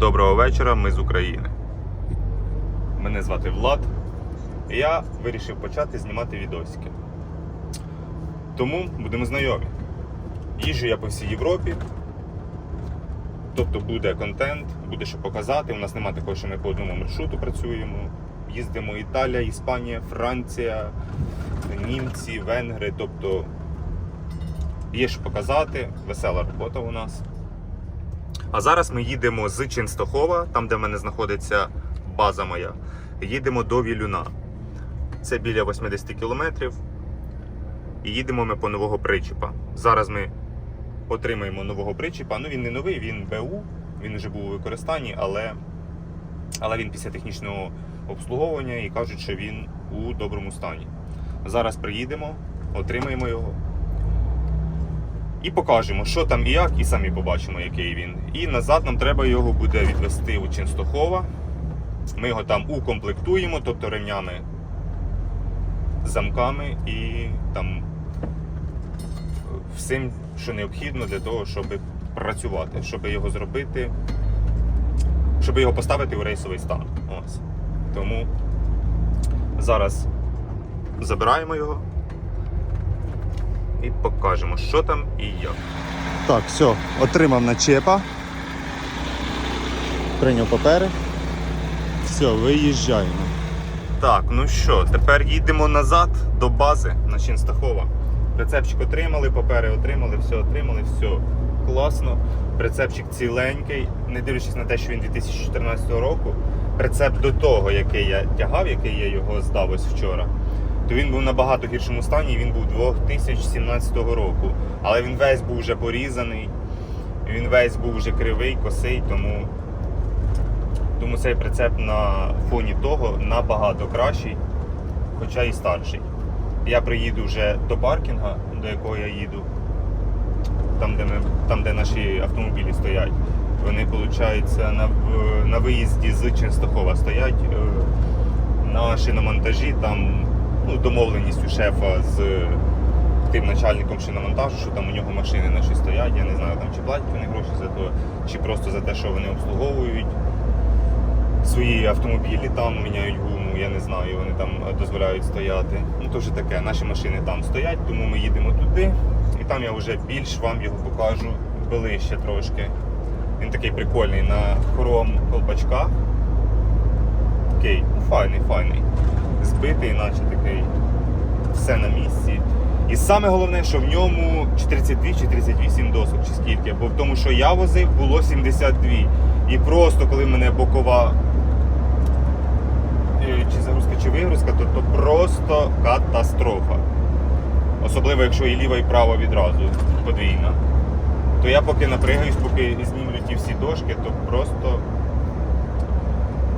Доброго вечора, ми з України. Мене звати Влад. І я вирішив почати знімати відосики. Тому будемо знайомі. Їжджу я по всій Європі. Тобто буде контент, буде що показати. У нас немає такого, що ми по одному маршруту працюємо. Їздимо Італія, Іспанія, Франція, німці, венгри. Тобто є що показати, весела робота у нас. А зараз ми їдемо з Ченстохова, там, де в мене знаходиться база моя. Їдемо до Вілюна. Це біля 80 кілометрів. І їдемо ми по нового причіпа. Зараз ми отримаємо нового причіпа. Ну він не новий, він БУ, він вже був у використанні, але, але він після технічного обслуговування і кажуть, що він у доброму стані. Зараз приїдемо, отримаємо його. І покажемо, що там і як, і самі побачимо, який він. І назад нам треба його буде відвести у Ченстохова. Ми його там укомплектуємо, тобто ремнями, замками і там всім, що необхідно для того, щоб працювати, щоб його зробити, щоб його поставити у рейсовий стан. Ось. Тому зараз забираємо його і покажемо, що там і як. Так, все, отримав начепа. Прийняв папери. Все, виїжджаємо. Так, ну що, тепер їдемо назад до бази на Чінстахова. Прицепчик отримали, папери отримали, все отримали, все класно. Прицепчик ціленький, не дивлячись на те, що він 2014 року. Прицеп до того, який я тягав, який я його здав ось вчора, то він був набагато гіршому стані, він був 2017 року. Але він весь був вже порізаний, він весь був вже кривий, косий, тому тому цей прицеп на фоні того набагато кращий, хоча і старший. Я приїду вже до паркінга, до якого я їду, там, де, ми, там, де наші автомобілі стоять. Вони, виходить, на, на виїзді з Ченстохова стоять е, на шиномонтажі. Там ну, домовленість у шефа з тим начальником шиномонтажу, що там у нього машини наші стоять. Я не знаю, там чи платять вони гроші за то, чи просто за те, що вони обслуговують свої автомобілі там міняють гуму, я не знаю, вони там дозволяють стояти. Ну то вже таке, наші машини там стоять, тому ми їдемо туди. І там я вже більш вам його покажу ближче трошки. Він такий прикольний на хром колпачках. Такий, ну файний, файний. Збитий, наче такий. Все на місці. І саме головне, що в ньому чи 32 чи 38 досок, чи скільки. Бо в тому, що я возив, було 72. І просто коли в мене бокова е, чи загрузка, чи вигрузка, то, то просто катастрофа. Особливо, якщо і ліва, і права відразу подвійна. То я поки напрягаюсь, поки знімлю ті всі дошки, то просто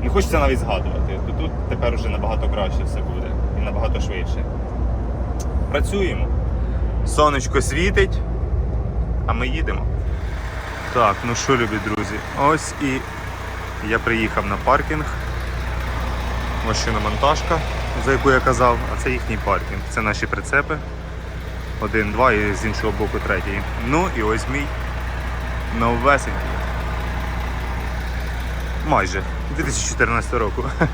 не хочеться навіть згадувати. То тут тепер вже набагато краще все буде і набагато швидше. Працюємо. Сонечко світить, а ми їдемо. Так, ну що, любі друзі, ось і я приїхав на паркінг. Машиномонтажка, за яку я казав, а це їхній паркінг. Це наші прицепи. Один, два і з іншого боку третій. Ну і ось мій новесенький. Майже 2014 року.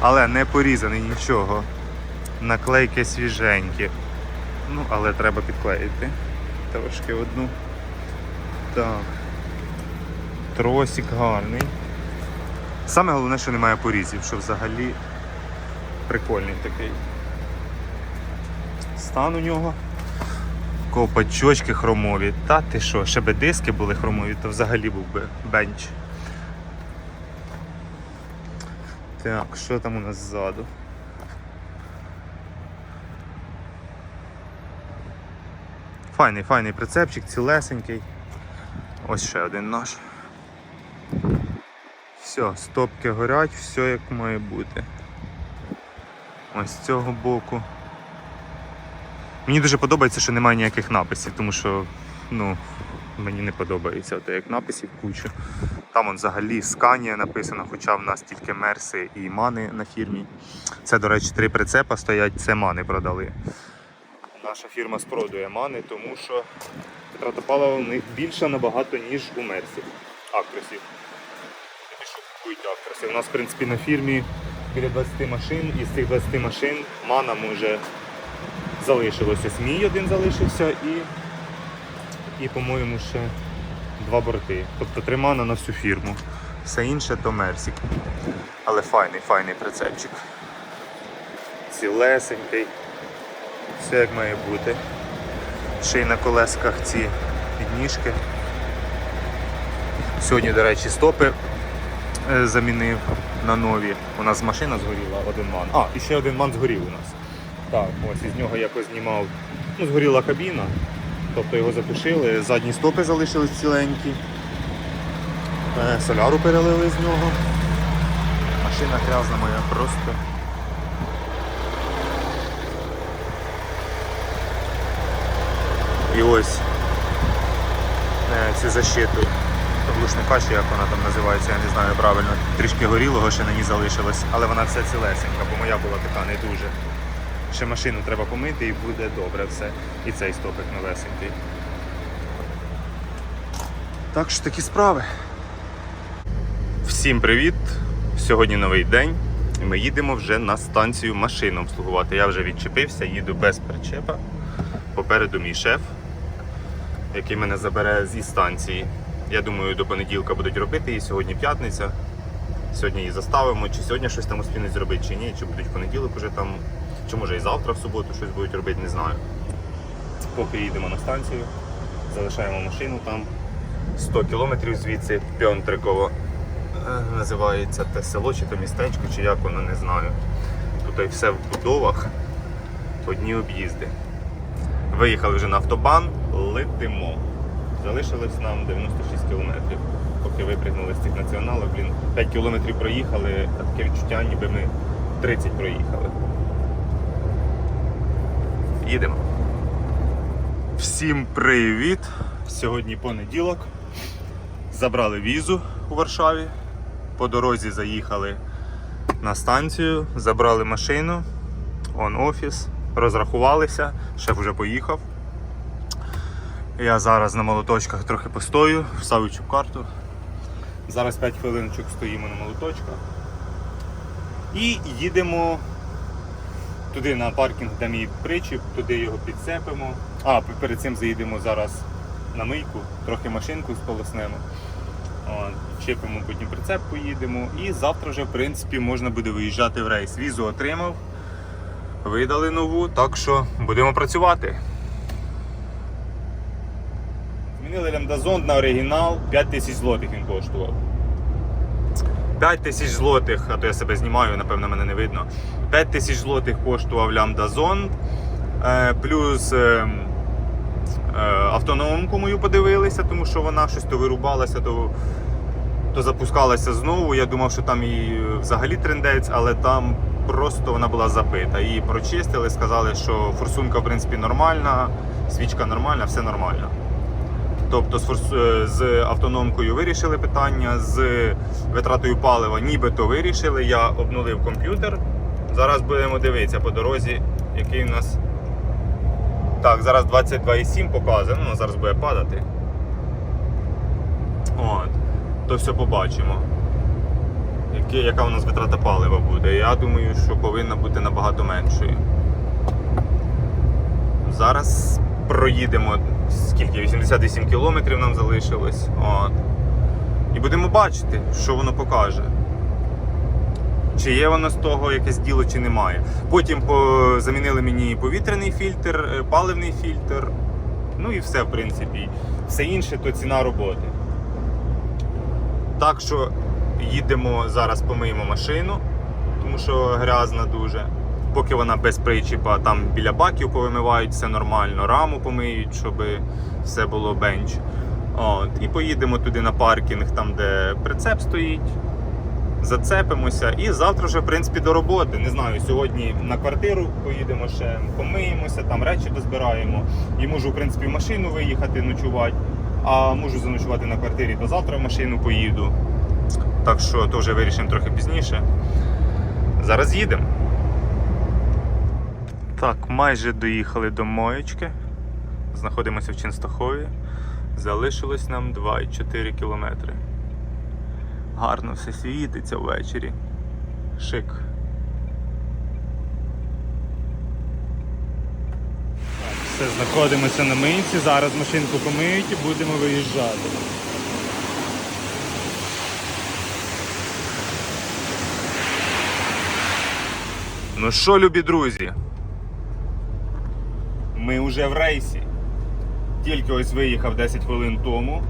Але не порізаний нічого. Наклейки свіженькі. Ну, але треба підклеїти. Трошки одну. Так. Тросик гарний. Саме головне, що немає порізів, що взагалі прикольний такий. Стан у нього. Ковпачочки хромові. Та ти що, ще би диски були хромові, то взагалі був би бенч. Так, що там у нас ззаду? Файний, файний прицепчик, цілесенький. Ось ще один наш. Все, стопки горять, все як має бути. Ось з цього боку. Мені дуже подобається, що немає ніяких написів, тому що ну, мені не подобається те, як написів кучу. Там он взагалі Сканія написано, хоча в нас тільки Мерси і Мани на фірмі. Це, до речі, три прицепа стоять, це Мани продали. Наша фірма спродує Мани, тому що витрата палива у них більша набагато, ніж у Мерсів, Актросів. купують актроси. У нас, в принципі, на фірмі біля 20 машин, і з цих 20 машин манам уже залишилося. Ось Мій один залишився і, і по-моєму, ще два борти. Тобто три мана на всю фірму. Все інше то Мерсік. Але файний, файний прицепчик. Цілесенький. Все як має бути. Ще й на колесках ці підніжки. Сьогодні, до речі, стопи е, замінив на нові. У нас машина згоріла, один ман. А, і ще один ман згорів у нас. Так, ось із нього якось знімав. Ну, згоріла кабіна, тобто його затушили, задні стопи залишились ціленькі. Е, Соляру перелили з нього. Машина грязна моя просто. І ось цю защиту глушника, чи як вона там називається, я не знаю правильно. Трішки горілого ще на ній залишилось, але вона вся цілесенька, бо моя була така не дуже. Ще машину треба помити і буде добре все. І цей стопик новесенький. Так що такі справи. Всім привіт! Сьогодні новий день. І ми їдемо вже на станцію машину обслугувати. Я вже відчепився, їду без причепа. Попереду мій шеф, який мене забере зі станції. Я думаю, до понеділка будуть робити її. Сьогодні п'ятниця. Сьогодні її заставимо, чи сьогодні щось там успінуть зробити, чи ні, чи будуть в понеділок уже там, чи може і завтра в суботу щось будуть робити, не знаю. Поки їдемо на станцію, залишаємо машину там 100 кілометрів звідси, Пьонтриково е, називається те село, чи то містечко, чи як воно, не знаю. Тут і все в будовах, одні об'їзди. Виїхали вже на автобан, летимо. Залишилось нам 96 кілометрів. Поки випрягнули з цих націоналів, блін, 5 кілометрів проїхали, а таке відчуття, ніби ми 30 проїхали. Їдемо. Всім привіт! Сьогодні понеділок. Забрали візу у Варшаві. По дорозі заїхали на станцію, забрали машину, он офіс, розрахувалися, шеф вже поїхав. Я зараз на молоточках трохи постою, вставлю цю карту. Зараз 5 хвилиночок стоїмо на молоточках. І їдемо туди на паркінг, де мій причіп, туди його підцепимо. А, перед цим заїдемо зараз на мийку, трохи машинку сполоснемо. От, Чіпимо потім прицеп, поїдемо. І завтра вже, в принципі, можна буде виїжджати в рейс. Візу отримав, видали нову, так що будемо працювати. Змінили лямдазон на оригінал, 5 тисяч злотих він коштував. 5 тисяч злотих, а то я себе знімаю, напевно, мене не видно. 5 тисяч злотих коштував лямдазон. Е, плюс е, е, автономку мою подивилися, тому що вона щось то вирубалася, то, то запускалася знову. Я думав, що там і взагалі трендець, але там просто вона була забита. Її прочистили, сказали, що форсунка в принципі нормальна, свічка нормальна, все нормально. Тобто е, з автономкою вирішили питання, з витратою палива нібито вирішили. Я обнулив комп'ютер. Зараз будемо дивитися по дорозі, який у нас. Так, зараз 22,7 показує, ну зараз буде падати. От. То все побачимо. Яка у нас витрата палива буде. Я думаю, що повинна бути набагато меншою. Зараз проїдемо скільки? 88 кілометрів нам залишилось. От. І будемо бачити, що воно покаже. Чи є воно з того якесь діло, чи немає. Потім по... замінили мені повітряний фільтр, е, паливний фільтр. Ну і все, в принципі. Все інше то ціна роботи. Так що їдемо зараз, помиємо машину, тому що грязна дуже. Поки вона без причіпа, там біля баків повимивають, все нормально, раму помиють, щоб все було бенч. От. І поїдемо туди на паркінг, там де прицеп стоїть, зацепимося і завтра вже в принципі до роботи. Не знаю, сьогодні на квартиру поїдемо ще, помиємося, там речі дозбираємо. І можу, в принципі, в машину виїхати, ночувати, а можу заночувати на квартирі, то завтра в машину поїду. Так що то вже вирішимо трохи пізніше. Зараз їдемо. Так, майже доїхали до Моєчки. Знаходимося в Ченстахові. Залишилось нам 2,4 кілометри. Гарно все світиться ввечері. Шик. Все, знаходимося на мийці, зараз машинку помиють і будемо виїжджати. Ну що, любі друзі? Ми вже в рейсі. Тільки ось виїхав 10 хвилин тому,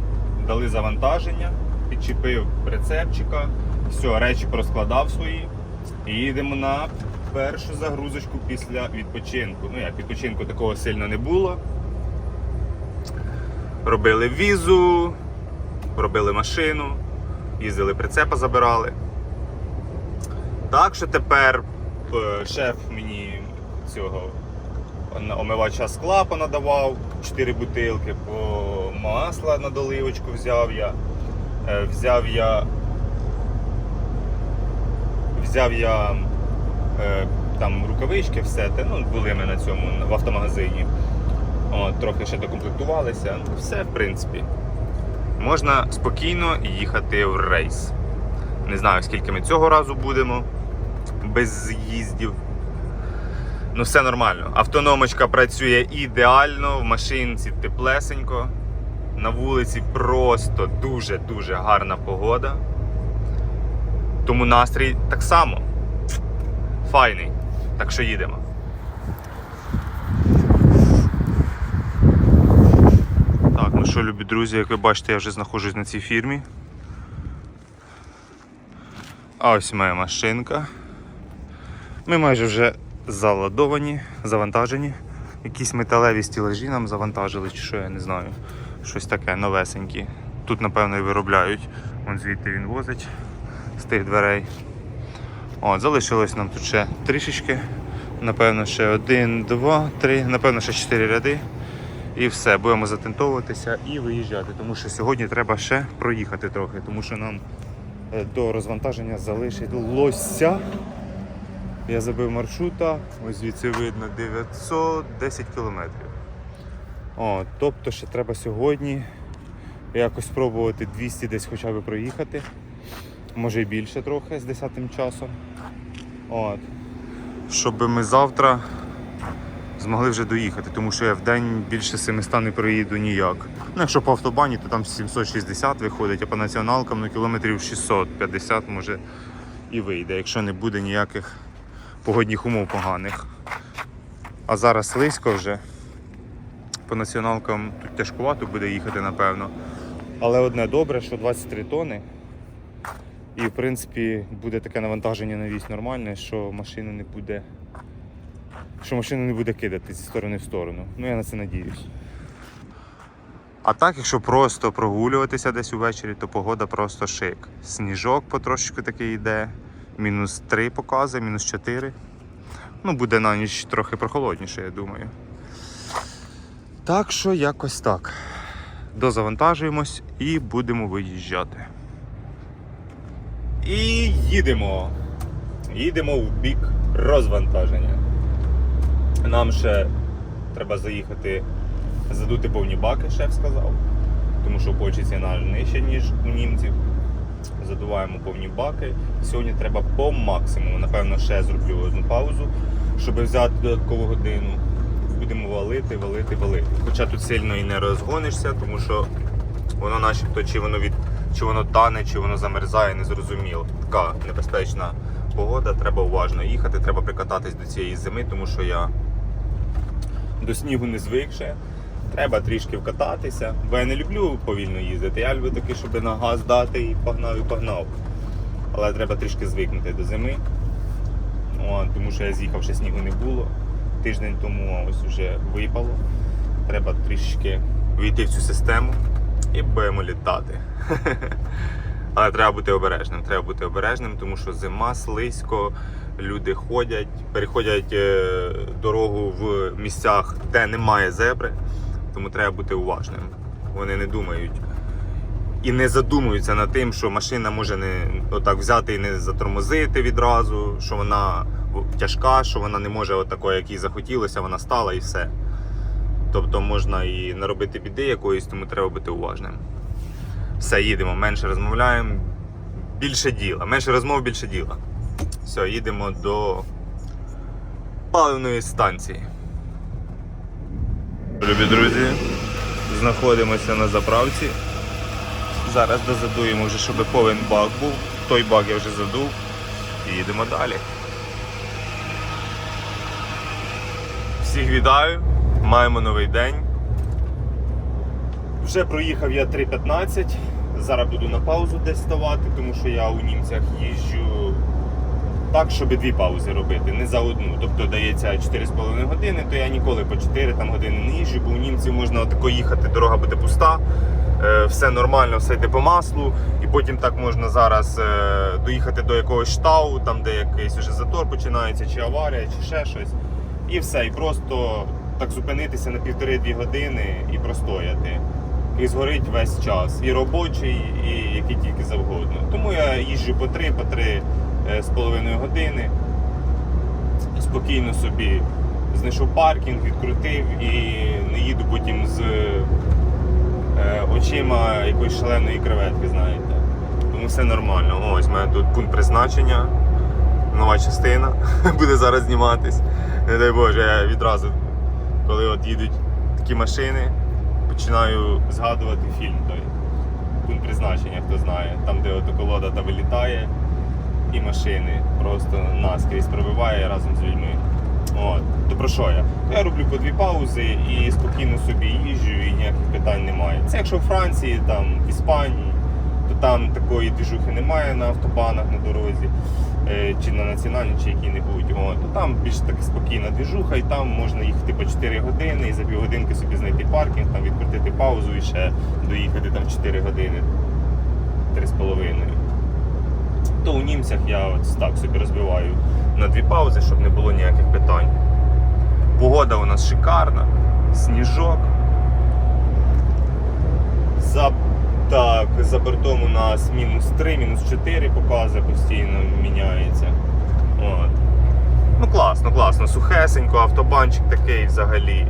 дали завантаження, підчепив прицепчика, все, речі розкладав свої. І їдемо на першу загрузочку після відпочинку. Ну як відпочинку такого сильно не було. Робили візу, робили машину, їздили прицепа, забирали. Так що тепер е, шеф мені цього омивача скла понадавав, 4 бутилки, по масла на доливочку взяв я. Е, Взяв я. Взяв я е, там рукавички, все те. Ну, були ми на цьому в автомагазині. От, трохи ще докомплектувалися. Все, в принципі. Можна спокійно їхати в рейс. Не знаю, скільки ми цього разу будемо без з'їздів. Ну, все нормально. Автономочка працює ідеально, в машинці теплесенько. На вулиці просто дуже-дуже гарна погода. Тому настрій так само. Файний. Так що їдемо. Так, ну що, любі друзі, як ви бачите, я вже знаходжусь на цій фірмі. А ось моя машинка. Ми майже вже заладовані, завантажені. Якісь металеві стілажі нам завантажили, чи що я не знаю. Щось таке новесеньке. Тут, напевно, і виробляють. Вон звідти він возить з тих дверей. От, залишилось нам тут ще трішечки. Напевно, ще один, два, три, напевно, ще чотири ряди. І все, будемо затентовуватися і виїжджати. Тому що сьогодні треба ще проїхати трохи, тому що нам е, до розвантаження залишилося. Я забив маршрута, ось звідси видно 910 кілометрів. О, тобто ще треба сьогодні якось спробувати 200 десь хоча б проїхати. Може і більше трохи з 10 часом. От. Щоб ми завтра змогли вже доїхати, тому що я в день більше 700 не проїду ніяк. Ну, якщо по автобані, то там 760 виходить, а по націоналкам ну, кілометрів 650 може і вийде, якщо не буде ніяких погодних умов поганих. А зараз слизько вже. По націоналкам тут тяжкувато буде їхати, напевно. Але одне добре, що 23 тони. І в принципі буде таке навантаження на вісь нормальне, що машина не буде. Що машина не буде кидати зі сторони в сторону. Ну я на це надіюсь. А так, якщо просто прогулюватися десь увечері, то погода просто шик. Сніжок потрошечку такий йде. Мінус 3 показує, мінус 4. Ну, буде на ніч трохи прохолодніше, я думаю. Так що якось так. Дозавантажуємось і будемо виїжджати. І їдемо. Їдемо в бік розвантаження. Нам ще треба заїхати, задути повні баки, шеф сказав. Тому що почі ціна нижча, ніж у німців. Задуваємо повні баки. Сьогодні треба по максимуму. Напевно, ще зроблю одну паузу, щоб взяти додаткову годину. Будемо валити, валити, валити. Хоча тут сильно і не розгонишся, тому що воно начебто чи воно від чи воно тане, чи воно замерзає, не зрозуміло. Така небезпечна погода, треба уважно їхати, треба прикататись до цієї зими, тому що я до снігу не звик ще. Треба трішки вкататися, бо я не люблю повільно їздити. Я люблю таки, щоб на газ дати і погнав, і погнав. Але треба трішки звикнути до зими. О, тому що я з'їхав, ще снігу не було. Тиждень тому ось вже випало. Треба трішки війти в цю систему і будемо літати. Але треба бути обережним. Треба бути обережним, тому що зима слизько, люди ходять, переходять е, дорогу в місцях, де немає зебри. Тому треба бути уважним. Вони не думають і не задумуються над тим, що машина може не отак взяти і не затормозити відразу, що вона тяжка, що вона не може отакої, як їй захотілося, вона стала і все. Тобто можна і наробити біди якоїсь, тому треба бути уважним. Все, їдемо, менше розмовляємо, більше діла. Менше розмов, більше діла. Все, їдемо до паливної станції. Любі друзі, знаходимося на заправці. Зараз дозадуємо вже, щоб повен бак був. Той бак я вже задув. І їдемо далі. Всіх вітаю! Маємо новий день. Вже проїхав я 3.15. Зараз буду на паузу десь ставати, тому що я у німцях їжджу так, щоб дві паузи робити, не за одну. Тобто дається 4,5 години, то я ніколи по 4 там, години не їжджу, бо у німців можна отако їхати, дорога буде пуста, е, все нормально, все йде по маслу, і потім так можна зараз е, доїхати до якогось штау, там де якийсь вже затор починається, чи аварія, чи ще щось. І все, і просто так зупинитися на півтори-дві години і простояти. І згорить весь час. І робочий, і який тільки завгодно. Тому я їжджу по три, по три з половиною години. Спокійно собі знайшов паркінг, відкрутив і не їду потім з е, очима якоїсь шаленої креветки, знаєте. Тому все нормально. Ось у мене тут пункт призначення, нова частина буде зараз зніматись. Не дай Боже, я відразу, коли от їдуть такі машини, починаю згадувати фільм той. Пункт призначення, хто знає. Там, де от колода та вилітає, і машини просто наскрізь пробиває разом з людьми. От. То про що я? Я роблю по дві паузи і спокійно собі їжджу, і ніяких питань немає. Це якщо в Франції, там, в Іспанії, то там такої двіжухи немає на автобанах на дорозі, е, чи на національній, чи якій-небудь. От. То там більш таки спокійна двіжуха, і там можна їхати по 4 години і за півгодинки собі знайти паркінг, там відкрутити паузу і ще доїхати там 4 години, 3,5. То у німцях я от так собі розбиваю на дві паузи, щоб не було ніяких питань. Погода у нас шикарна, сніжок. За, так, за бортом у нас мінус 3, мінус 4 показує, постійно міняється. От. Ну класно, класно, сухесенько, автобанчик такий взагалі.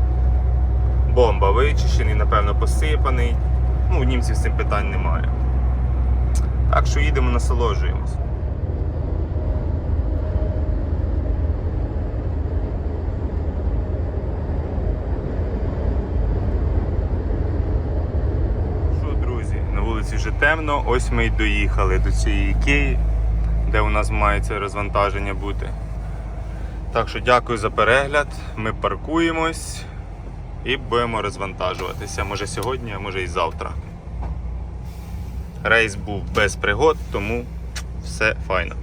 Бомба вичищений, напевно, посипаний. Ну, у німців з цим питань немає. Їдемо, насолоджуємось. Друзі, на вулиці вже темно. Ось ми й доїхали до цієї ікеї, де у нас має це розвантаження бути. Так що дякую за перегляд. Ми паркуємось і будемо розвантажуватися. Може сьогодні, а може і завтра. Рейс був без пригод, тому все файно.